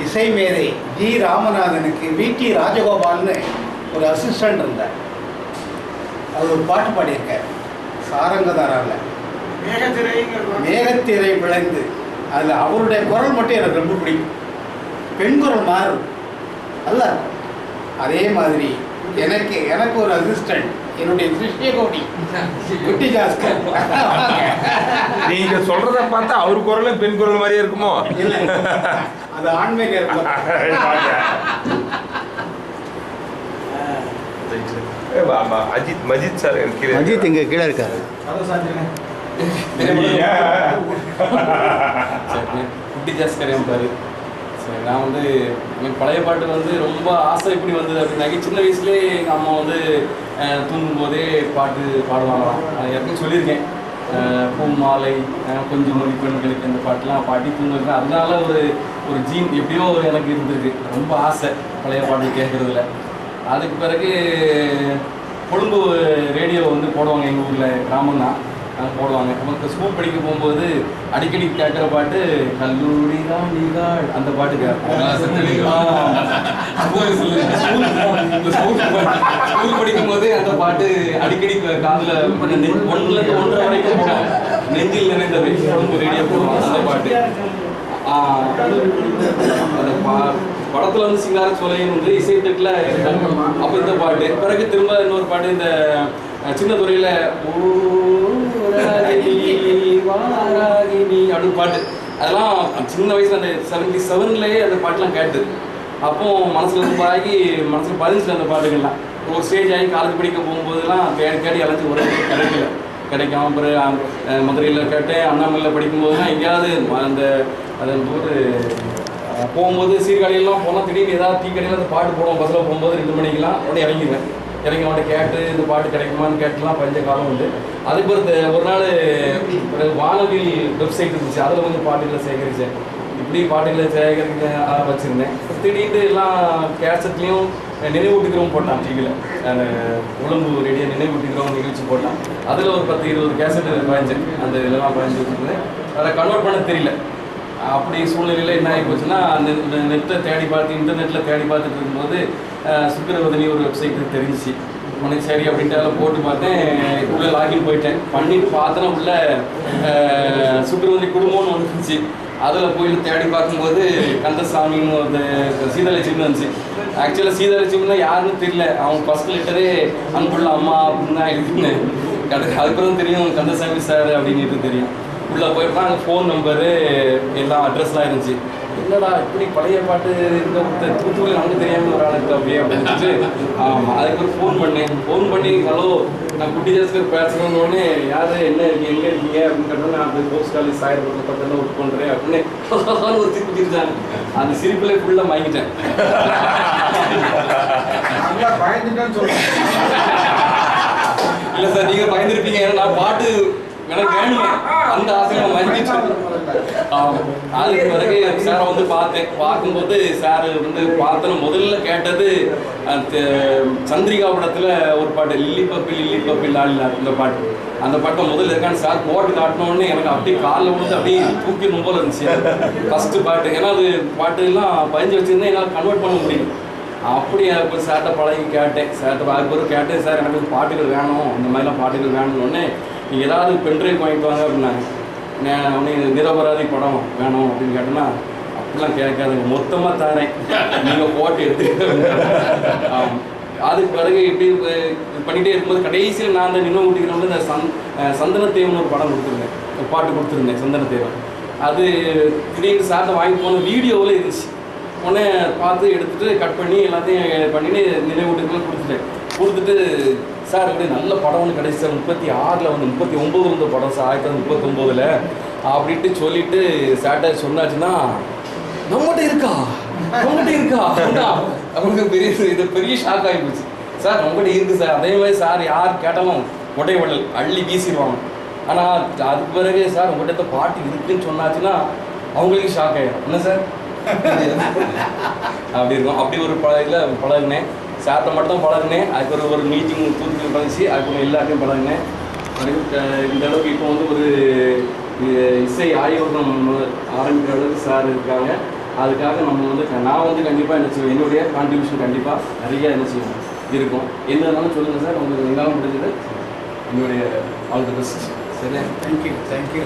இசை மேதை ஜி ராமநாதனுக்கு விடி ராஜகோபால்னு ஒரு அசிஸ்டன்ட் இருந்தார். அவர் ஒரு பாட்டு பாடியிருக்கார். சாரங்கதாராவில் மேகத்திரை விளைந்து. அதில் அவருடைய குரல் மட்டும் எனக்கு ரொம்ப பிடிக்கும். பெண் குரல் மாறும். அல்ல அதே மாதிரி எனக்கு எனக்கு ஒரு அசிஸ்டன்ட் என்னுடைய சிஷ்ய கோடி. குட்டி ஜாஸ்கர். நீங்க சொல்றத பார்த்தா அவர் குரலும் பெண் குரல் மாதிரியே இருக்குமோ? இல்லை. அது வா, அஜித் மஜித் சார் இருக்கிறார். அஜித் இங்கே கீழே இருக்காரு. குட்டி ஜாஸ்கர் பாரு நான் வந்து எனக்கு பழைய பாட்டு வந்து ரொம்ப ஆசை எப்படி வந்தது அப்படின்னாக்கி சின்ன வயசுலேயே எங்கள் அம்மா வந்து தூங்கும் போதே பாட்டு பாடுவாங்களாம். அது ஏற்கனவே சொல்லியிருக்கேன். பூ மாலை கொஞ்சம் மொழி பெண்களுக்கு இந்த பாட்டுலாம் பாட்டி தூங்குறது அதனால ஒரு ஒரு ஜீன் எப்படியோ ஒரு எனக்கு இருந்திருக்கு. ரொம்ப ஆசை பழைய பாட்டு கேட்குறதுல. அதுக்கு பிறகு கொழும்பு ரேடியோ வந்து போடுவாங்க எங்கள் ஊரில் கிராமம் தான் அங்கே போடுவாங்க. நமக்கு ஸ்கூல் படிக்க போகும்போது அடிக்கடி கேட்குற பாட்டு கல்லூரி ராணிகள் அந்த பாட்டு ஸ்கூல் படிக்கும் போது அந்த பாட்டு அடிக்கடி காதில் ஒன்றுலேருந்து ஒன்றரை வரைக்கும் நெஞ்சில் நினைந்தவை. ரேடியோ போடுவாங்க அந்த பாட்டு. அந்த பா- படத்துல வந்து சிங்கார சோலையின் வந்து இருக்காங்க அப்ப இந்த பாட்டு. பிறகு திரும்ப இன்னொரு பாட்டு இந்த சின்ன துறையில அப்படின்னு பாட்டு. அதெல்லாம் சின்ன வயசுல அந்த செவன்டி செவன்லேயே அந்த பாட்டுலாம் கேட்டு அப்போ மனசுல ரொம்ப ஆகி மனசுல பதிஞ்சுட்டு அந்த பாட்டுகள்லாம். ஒரு ஸ்டேஜ் ஆகி காலேஜ் படிக்க போகும்போதெல்லாம் தேடி தேடி அலைஞ்சு ஒரு கிடைக்கல. கிடைக்காம பிறகு மதுரையில் கேட்டேன் அண்ணாமலையில் படிக்கும்போதுலாம் எங்கேயாவது அந்த அது ஒரு போகும்போது சீர்காழியெல்லாம் போனால் திடீர்னு ஏதாவது டீ கடையில் அந்த பாட்டு போடுவோம் பஸ்ஸில் போகும்போது ரெண்டு மணிக்கெல்லாம் உடனே இறங்கிடுவேன் எனக்கு அவன்கிட்ட கேட்டு இந்த பாட்டு கிடைக்குமான்னு கேட்டுலாம் பஞ்ச காலம் உண்டு. அதுக்கு ஒரு ஒரு நாள் ஒரு வானவில் வெப்சைட் இருந்துச்சு. அதில் வந்து பாட்டுகளை சேகரித்தேன் இப்படி பாட்டுகளை சேகரிக்க வச்சுருந்தேன் திடீர்னு எல்லாம் கேசட்லேயும் நினைவூட்டுக்கிறோம் போட்டான் டிவியில் அந்த உழம்பு ரேடியோ நினைவூட்டுக்கிறோம் நிகழ்ச்சி போட்டான். அதில் ஒரு பத்து இருபது கேசட் பயஞ்சேன் அந்த இதெல்லாம் பாய்ஞ்சு வச்சுருந்தேன். அதை கன்வெர்ட் பண்ண தெரியல. அப்படி சூழ்நிலையில் என்ன ஆகி போச்சுன்னா அந்த நெட்டை தேடி பார்த்து இன்டர்நெட்டில் தேடி பார்த்துட்டு இருக்கும்போது சுக்கரவதனி ஒரு வெப்சைட் தெரிஞ்சிச்சு. உனக்கு சரி அப்படின்ட்டு அதில் போட்டு பார்த்தேன். உள்ளே லாகின் போயிட்டேன். பண்ணிட்டு பார்த்தேன்னா உள்ள அஹ், குடும்பம்னு ஒன்று இருந்துச்சு. அதில் போய் தேடி பார்க்கும்போது கந்தசாமின்னு ஒரு சீதலட்சுமி வந்துச்சு ஆக்சுவலாக சீதலட்சுமினா யாருன்னு தெரியல. அவங்க ஃபர்ஸ்ட் லெட்டரே அன்புள்ள அம்மா அப்படின்னு தான் எழுதினேன் அதுக்கப்புறம் தெரியும் கந்தசாமி சார் அப்படின்ட்டு தெரியும். உள்ளே போயிட்டு அங்கே ஃபோன் நம்பரு எல்லாம் அட்ரஸ்லாம் இருந்துச்சு. என்னடா இப்படி பழைய பாட்டு இருக்க ஒருத்தர் தூத்துக்குடி நமக்கு தெரியாமல் ஒரு ஆள் இருக்கா அப்படியே அப்படின்னு சொல்லிட்டு ஆமாம் அதுக்கு ஒரு ஃபோன் பண்ணேன். ஃபோன் பண்ணி ஹலோ நான் குட்டி ஜாஸ்கர் பேசுகிறேன்னு யார் என்ன இருக்கீங்க? எங்கே இருக்கீங்க? அப்படின்னு கேட்டோன்னே நான் போய் போஸ்ட் காலேஜ் சாயர் பக்கத்தில் ஒர்க் பண்ணுறேன் அப்படின்னு ஒரு சிரிப்பு சிரிச்சாங்க அந்த சிரிப்பில் ஃபுல்லாக நல்லா பயந்துட்டேன்னு சொல்றேன். இல்லை சார் நீங்கள் பயந்துருப்பீங்க. ஏன்னா நான் பாட்டு எனக்கு வேணுமே அந்த ஆசையில வாங்கிட்டு ஆமாம் அதுக்கு பிறகு சாரை வந்து பார்த்தேன். பார்க்கும்போது சார் வந்து பார்த்தன முதல்ல கேட்டது அந்த சந்திரிகா படத்தில் ஒரு பாட்டு லில்லி பப்பி லில்லி பப்பி லாலிலா இந்த பாட்டு. அந்த பாட்டை முதல்ல இருக்கான்னு சார் போட்டு காட்டினோடனே எனக்கு அப்படியே காலில் விழுந்து அப்படியே தூக்கி போல இருந்துச்சு. ஃபஸ்ட்டு பாட்டு. ஏன்னா அது பாட்டுலாம் பதிஞ்சு பயந்து வச்சிருந்தேன் என்னால் கன்வெர்ட் பண்ண முடியும் அப்படி இப்போ சார்ட்ட பழகி கேட்டேன். சார்ட்ட அதுக்கப்புறம் கேட்டேன். சார் எனக்கு பாட்டுகள் வேணும். இந்த மாதிரிலாம் பாட்டுகள் வேணும்னு நீங்கள் ஏதாவது பென்ட்ரைவ் வாங்கிட்டு வாங்க அப்படின்னாங்க நான் அவனே நிரபராதி படம் வேணும் அப்படின்னு கேட்டேன்னா அப்படிலாம் கேட்காதுங்க. மொத்தமாக தரேன். நீங்கள் போட்டு எடுத்துக்கிட்டு ஆமாம் அதுக்கு பிறகு இப்படி பண்ணிகிட்டே இருக்கும்போது கடைசியில் நான் அந்த நினைவு ஊட்டிக்கிறோம்ல இந்த சந் சந்தனத்தேவன் ஒரு படம் கொடுத்துருந்தேன். பாட்டு கொடுத்துருந்தேன் சந்தனத்தேவன். அது திடீர்னு சார்ட்ட வாங்கி போன வீடியோவில் இருந்துச்சு. உடனே பார்த்து எடுத்துகிட்டு கட் பண்ணி எல்லாத்தையும் பண்ணிட்டு நினைவூட்டுக்கெல்லாம் கொடுத்துட்டேன். கொடுத்துட்டு சார் இப்படி நல்ல படம் ஒன்று கிடைச்சி சார். முப்பத்தி ஆறில் வந்து முப்பத்தி ஒம்பது இருந்த படம் சார். ஆயிரத்தி தொள்ளாயிரத்தி முப்பத்தொம்போதில் அப்படின்ட்டு சொல்லிட்டு சாட்டர் சொன்னாச்சுன்னா நம்மகிட்ட இருக்கா? நம்மகிட்ட இருக்கா? அவங்களுக்கு பெரிய இது பெரிய ஷாக் ஆகி போச்சு. சார் நம்மகிட்ட இருக்கு சார். அதே மாதிரி சார் யார் கேட்டாலும் கொடை உடல் அள்ளி வீசிடுவாங்க. ஆனால் அதுக்கு பிறகு சார் உங்கள்கிட்ட பாட்டு இருக்குன்னு சொன்னாச்சுன்னா அவங்களுக்கு ஷாக் ஆகிடும் என்ன சார்? அப்படி இருக்கும். அப்படி ஒரு பழ இதில் பழகினேன். சார்ட்ட மட்டும் பழகினேன். அதுக்கு ஒரு ஒரு மீட்டிங் தூத்துக்குடி பழகிச்சு அதுக்கு எல்லாத்தையும் பழகினேன். இந்த அளவுக்கு இப்போ வந்து ஒரு இசை ஆய்வகம் ஆரம்பிக்கிற அளவுக்கு சார் இருக்காங்க. அதுக்காக நம்ம வந்து நான் வந்து கண்டிப்பாக என்ன செய்வேன் என்னுடைய கான்ட்ரிபியூஷன் கண்டிப்பாக நிறைய என்ன செய்வோம் இருக்கும். என்ன இருந்தாலும் சொல்லுங்கள் சார் உங்களுக்கு எல்லாம் முடிஞ்சது. என்னுடைய ஆல் தி பெஸ்ட் சரியா? Thank you thank you